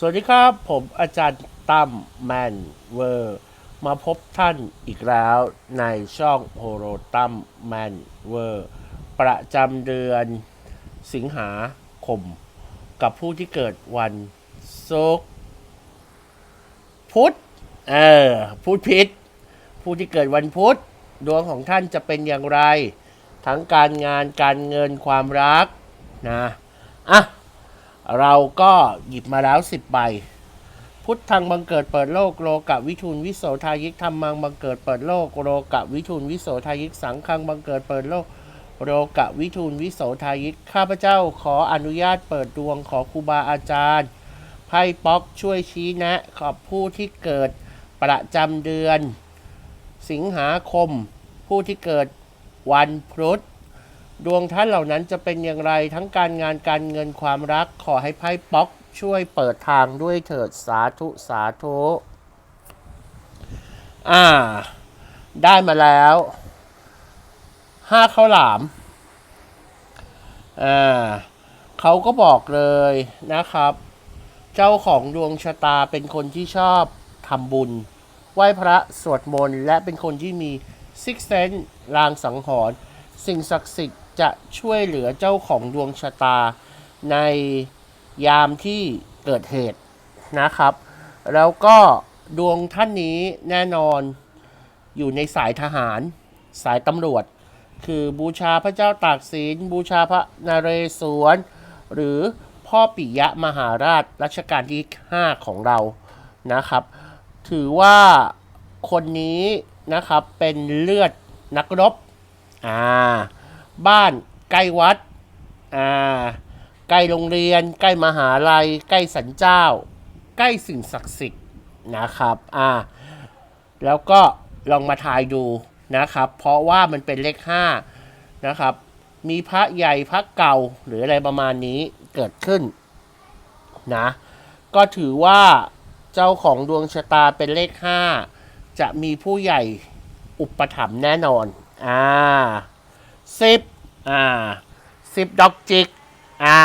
สวัสดีครับผมอาจารย์ตั้มแมนเวอร์ มาพบท่านอีกแล้วในช่องโฮโรตั้มแมนเวอร์ ประจำเดือนสิงหาคม กับผู้ที่เกิดวันศุกร์พุธเออพูดผิด ผู้ที่เกิดวันพุธดวงของท่านจะเป็นอย่างไร ทั้งการงานการเงินความรักนะอะ เราก็หยิบมาแล้วสิบใบ พุทธังบังเกิดเปิดโลกโลกะวิทูลวิโสทายิกธรรมังบังเกิดเปิดโลกโลกะวิทูลวิโสทายิกสังฆังบังเกิดเปิดโลกโลกะวิทูลวิโสทายิกข้าพเจ้าขออนุญาตเปิดดวงขอครูบาอาจารย์ไพ่ป๊อกช่วยชี้แนะ ขอบผู้ที่เกิดประจำเดือน สิงหาคม ผู้ที่เกิดวันพุธ ดวงท่านเหล่านั้นจะเป็นอย่างไรทั้งการงานการเงินความรักขอให้ไพ่ป๊อกช่วยเปิดทางด้วยเถิดสาธุสาธุอ่า ได้มาแล้วห้าข้าวหลามอ่าเขาก็บอกเลยนะครับ เจ้าของดวงชะตาเป็นคนที่ชอบทำบุญ ไหว้พระสวดมนต์และเป็นคนที่มีซิกเซนลางสังหรณ์สิ่งศักดิ์สิทธิ์ จะช่วยเหลือเจ้าของดวงชะตา ในยามที่เกิดเหตุนะครับ แล้วก็ดวงท่านนี้แน่นอนอยู่ในสายทหาร สายตำรวจ คือบูชาพระเจ้าตากสิน บูชาพระนเรศวร หรือพ่อปิยะมหาราชรัชกาลที่ 5 ของเรานะครับ ถือว่าคนนี้นะครับเป็นเลือดนักรบอ่า บ้านใกล้วัดอ่าใกล้โรงเรียน ใกล้มหาลัย ใกล้สันเจ้า ใกล้สิ่งศักดิ์สิทธิ์นะครับอ่าแล้วก็ลองมาทายดูนะครับ เพราะว่ามันเป็นเลข5นะครับ มีพระใหญ่พระเก่าหรืออะไรประมาณนี้เกิดขึ้นนะก็ถือว่าเจ้าของดวงชะตาเป็นเลข 5 จะมีผู้ใหญ่อุปถัมภ์แน่นอน อ่าสิบ อ่าสิบดอกจิกอ่า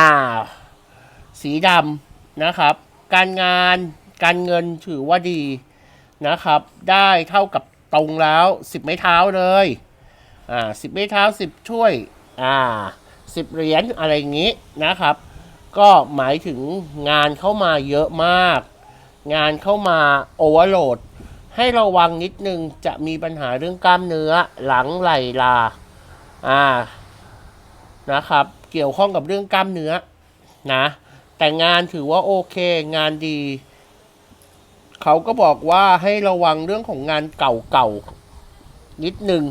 สีดำนะครับ การงานการเงินถือว่าดีนะครับ ได้เท่ากับตรงแล้วสิบไม้เท้าเลยอ่าสิบไม้เท้าสิบถ้วยอ่าสิบเหรียญอะไรอย่างนี้นะครับ ก็หมายถึงงานเข้ามาเยอะมาก งานเข้ามาโอเวอร์โหลดให้ระวังนิดนึงจะมีปัญหาเรื่องกล้ามเนื้อหลังไหล่ลาอ่า นะครับ เกี่ยวข้องกับเรื่องกล้ามเนื้อนะ แต่งานถือว่าโอเค งานดี เขาก็บอกว่าให้ระวังเรื่องของงานเก่าๆนิดนึง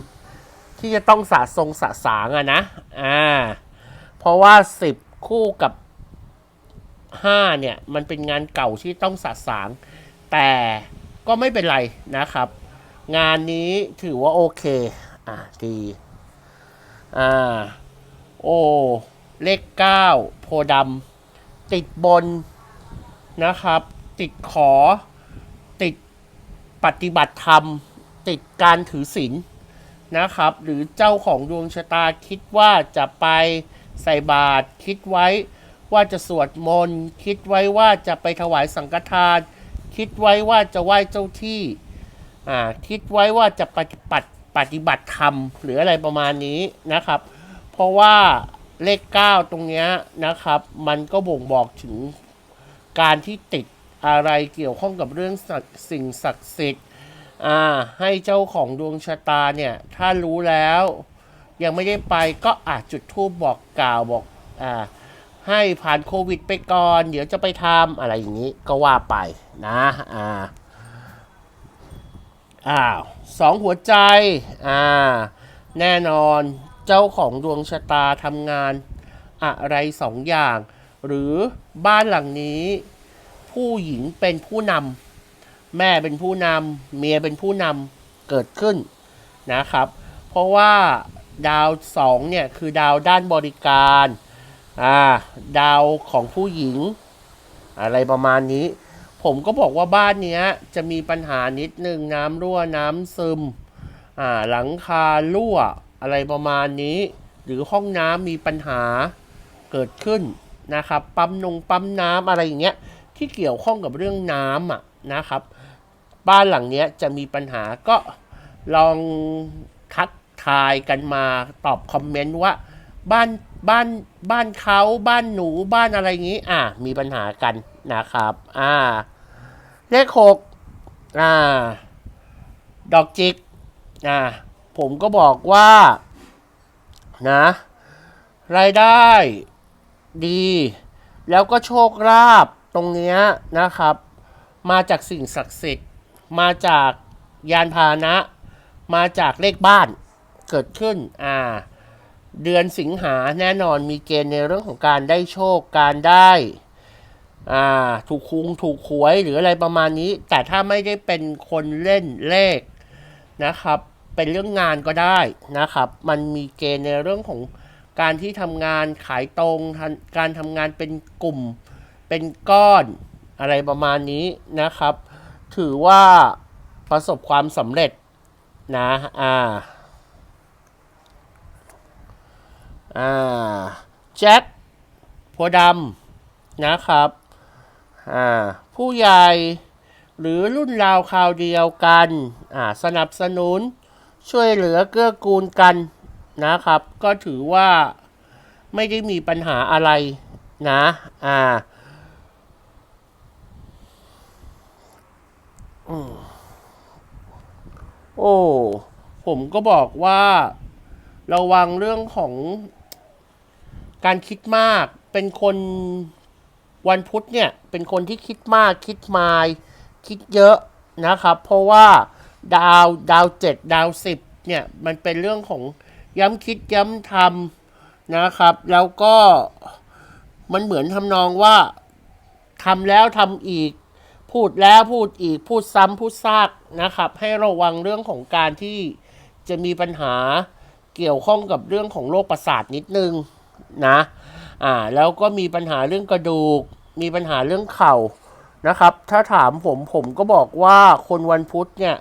ที่จะต้องสะทรงสะสางอะนะ อ่า เพราะว่าสิบคู่กับห้าเนี่ย มันเป็นงานเก่าที่ต้องสะสาง แต่ก็ไม่เป็นไรนะครับ งานนี้ถือว่าโอเค อ่าดี อ่า โอ้เลขเก้าโพดำติดบนนะครับ ติดขอ ติดปฏิบัติธรรม ติดการถือศีลนะครับ หรือเจ้าของดวงชะตาคิดว่าจะไปใส่บาตรคิดไว้ว่าจะสวดมนต์คิดไว้ว่าจะไปถวายสังฆทาน คิดไว้ว่าจะไหว้เจ้าที่อ่าคิดไว้ว่าจะปฏิบัติปฏิบัติธรรม หรืออะไรประมาณนี้นะครับ ราะว่าเลข 9 ตรงนี้นะครับ มันก็บ่งบอกถึงการที่ติดอะไรเกี่ยวข้องกับเรื่องสิ่งศักดิ์สิทธิ์ให้เจ้าของดวงชะตาเนี่ย ถ้ารู้แล้ว ยังไม่ได้ไปก็อาจจุดทูบบอกกล่าวบอกอให้ผ่านโควิดไปก่อน เดี๋ยวจะไปทำอะไรอย่างนี้ก็ว่าไปนะอ่าอ้าวสองหัวใจอ่าแน่นอน เจ้าของดวงชะตาทำงานอะไรสองอย่าง หรือบ้านหลังนี้ ผู้หญิงเป็นผู้นำแม่เป็นผู้นำเมียเป็นผู้นำเกิดขึ้นนะครับ เพราะว่าดาวสองเนี่ยคือดาวด้านบริการอ่าดาวของผู้หญิง อะไรประมาณนี้ ผมก็บอกว่าบ้านเนี้ยจะมีปัญหานิดนึงน้ำรั่วน้ำซึมอ่าหลังคารั่ว อะไรประมาณนี้ หรือห้องน้ำมีปัญหาเกิดขึ้นนะครับ ปั๊มนงปั๊มน้ำอะไรอย่างเงี้ยที่เกี่ยวข้องกับเรื่องน้ำอะนะครับ บ้านหลังเนี้ยจะมีปัญหาก็ลองทักทายกันมาตอบคอมเมนต์ว่าบ้านบ้านบ้านเขาบ้านหนูบ้านอะไรงี้ อะมีปัญหากันนะครับ อ่า เลขหกอ่า ดอกจิก อ่า ผมก็บอกว่านะรายได้ดี แล้วก็โชคลาภตรงเนี้ยนะครับ มาจากสิ่งศักดิ์สิทธิ์ มาจากยานพาหนะ มาจากเลขบ้านเกิดขึ้นอ่าเดือนสิงหาแน่นอนมีเกณฑ์ในเรื่องของการได้โชคการได้อ่าถูกคุงถูกหวยหรืออะไรประมาณนี้ แต่ถ้าไม่ได้เป็นคนเล่นเลขนะครับ เป็นเรื่องงานก็ได้นะครับ มันมีเกณฑ์ในเรื่องของการที่ทำงานขายตรง การทำงานเป็นกลุ่ม เป็นก้อนอะไรประมาณนี้นะครับ ถือว่าประสบความสำเร็จนะอ่าอ่าแจ็คโพดำนะครับอ่าผู้ใหญ่หรือรุ่นราวคราวเดียวกันอ่าสนับสนุน ช่วยเหลือเกื้อกูลกันนะครับ ก็ถือว่าไม่ได้มีปัญหาอะไรนะอ่าอโอ้ผมก็บอกว่า ระวังเรื่องของการคิดมากเป็นคนวันพุธเนี่ย เป็นคนที่คิดมากคิดมาย คิดเยอะนะครับ เพราะว่า ดาวดาวเจ็ดดาวสิบเนี่ยมันเป็นเรื่องของย้ำคิดย้ำทำนะครับ แล้วก็มันเหมือนทำนองว่าทำแล้วทำอีก พูดแล้วพูดอีกพูดซ้ำพูดซากนะครับ ให้ระวังเรื่องของการที่จะมีปัญหาเกี่ยวข้องกับเรื่องของโรคประสาทนิดนึงนะอ่าแล้วก็มีปัญหาเรื่องกระดูก มีปัญหาเรื่องเข่านะครับ ถ้าถามผมผมก็บอกว่าคนวันพุธเนี่ย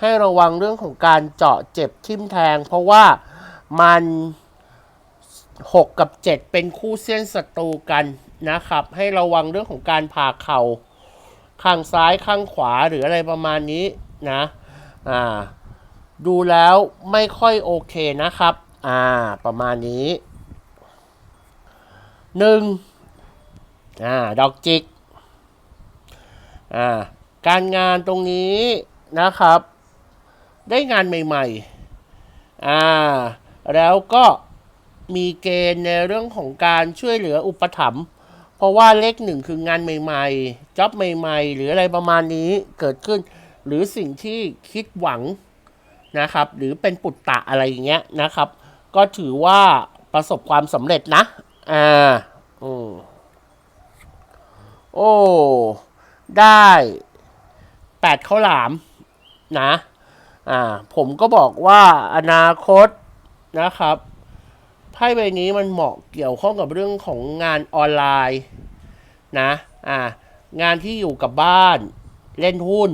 ให้ระวังเรื่องของการเจาะเจ็บทิ่มแทง เพราะว่ามัน 6 กับ 7 เป็นคู่เส้นศัตรูกันนะครับ ให้ระวังเรื่องของการผ่าเข่าข้างซ้ายข้างขวาหรืออะไรประมาณนี้นะ อ่า ดูแล้วไม่ค่อยโอเคนะครับ อ่า ประมาณนี้หนึ่งอ่า ดอกจิก อ่า การงานตรงนี้นะครับ ได้งานใหม่ๆ อ่า แล้วก็มีเกณฑ์ในเรื่องของการช่วยเหลืออุปถัมภ์ เพราะว่าเลขหนึ่งคืองานใหม่ๆ จ็อบใหม่ๆ หรืออะไรประมาณนี้เกิดขึ้น หรือสิ่งที่คิดหวังนะครับ หรือเป็นปุตตะอะไรอย่างเงี้ยนะครับ ก็ถือว่าประสบความสำเร็จนะ อ่า อืมโอ้ ได้แปดข้าวหลามนะ อ่าผมก็บอกว่าอนาคตนะครับไพ่ใบนี้มันเหมาะเกี่ยวข้องกับเรื่องของงานออนไลน์นะอ่างานที่อยู่กับบ้านเล่นหุ้น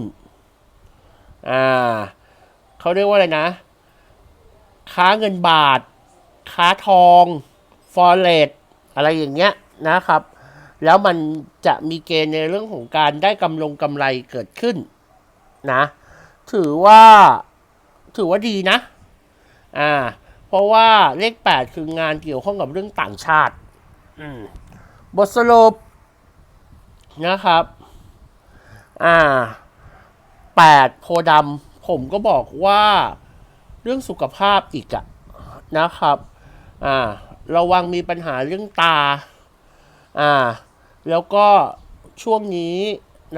อ่าเขาเรียกว่าอะไรนะ ค้าเงินบาท ค้าทองฟอเรสอะไรอย่างเงี้ยนะครับ แล้วมันจะมีเกณฑ์ในเรื่องของการได้กำลงกำไรเกิดขึ้นนะ ถือว่า ถือว่าดีนะ อ่า เพราะว่าเลข8คืองานเกี่ยวข้องกับเรื่องต่างชาติ อืม บทสรุปนะครับ อ่า8โพธิ์ดำผมก็บอกว่าเรื่องสุขภาพอีกอะนะครับ อ่า ระวังมีปัญหาเรื่องตา อ่า แล้วก็ช่วงนี้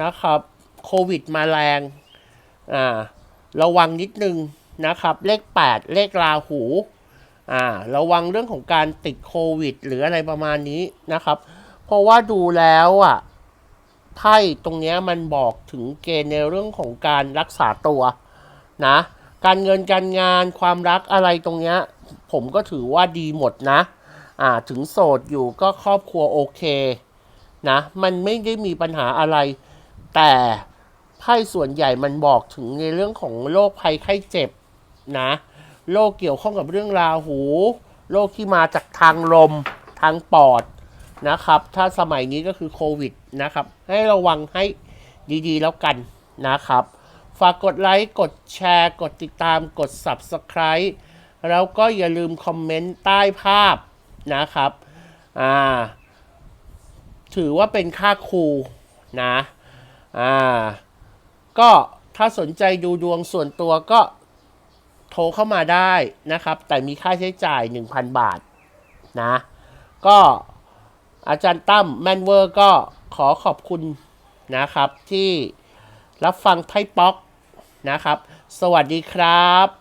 นะครับ โควิดมาแรง อ่าระวังนิดนึงนะครับ เลข 8 เลขราหูอ่าระวังเรื่องของการติดโควิด หรืออะไรประมาณนี้นะครับ เพราะว่าดูแล้วอะไพ่ตรงเนี้ยมันบอกถึงเกณฑ์ในเรื่องของการรักษาตัวนะการเงินการงานความรักอะไรตรงเนี้ยผมก็ถือว่าดีหมดนะอ่าถึงโสดอยู่ก็ครอบครัวโอเคนะมันไม่ได้มีปัญหาอะไรแต่ ไพ่ส่วนใหญ่มันบอกถึงในเรื่องของโรคภัยไข้เจ็บนะโรคเกี่ยวข้องกับเรื่องราหูโรคที่มาจากทางลมทางปอดนะครับ ถ้าสมัยนี้ก็คือโควิดนะครับ ให้ระวังให้ดีๆแล้วกันนะครับ ฝากกดไลค์ กดแชร์ กดติดตาม กด Subscribe แล้วก็อย่าลืมคอมเมนต์ใต้ภาพนะครับ อ่า ถือว่าเป็นค่าครูนะ อ่า ก็ถ้าสนใจดูดวงส่วนตัวก็โทรเข้ามาได้นะครับ แต่มีค่าใช้จ่าย 1,000 บาทนะ ก็อาจารย์ตั้มแมนเวอร์ก็ขอขอบคุณนะครับที่รับฟังไพ่ป๊อกนะครับ สวัสดีครับ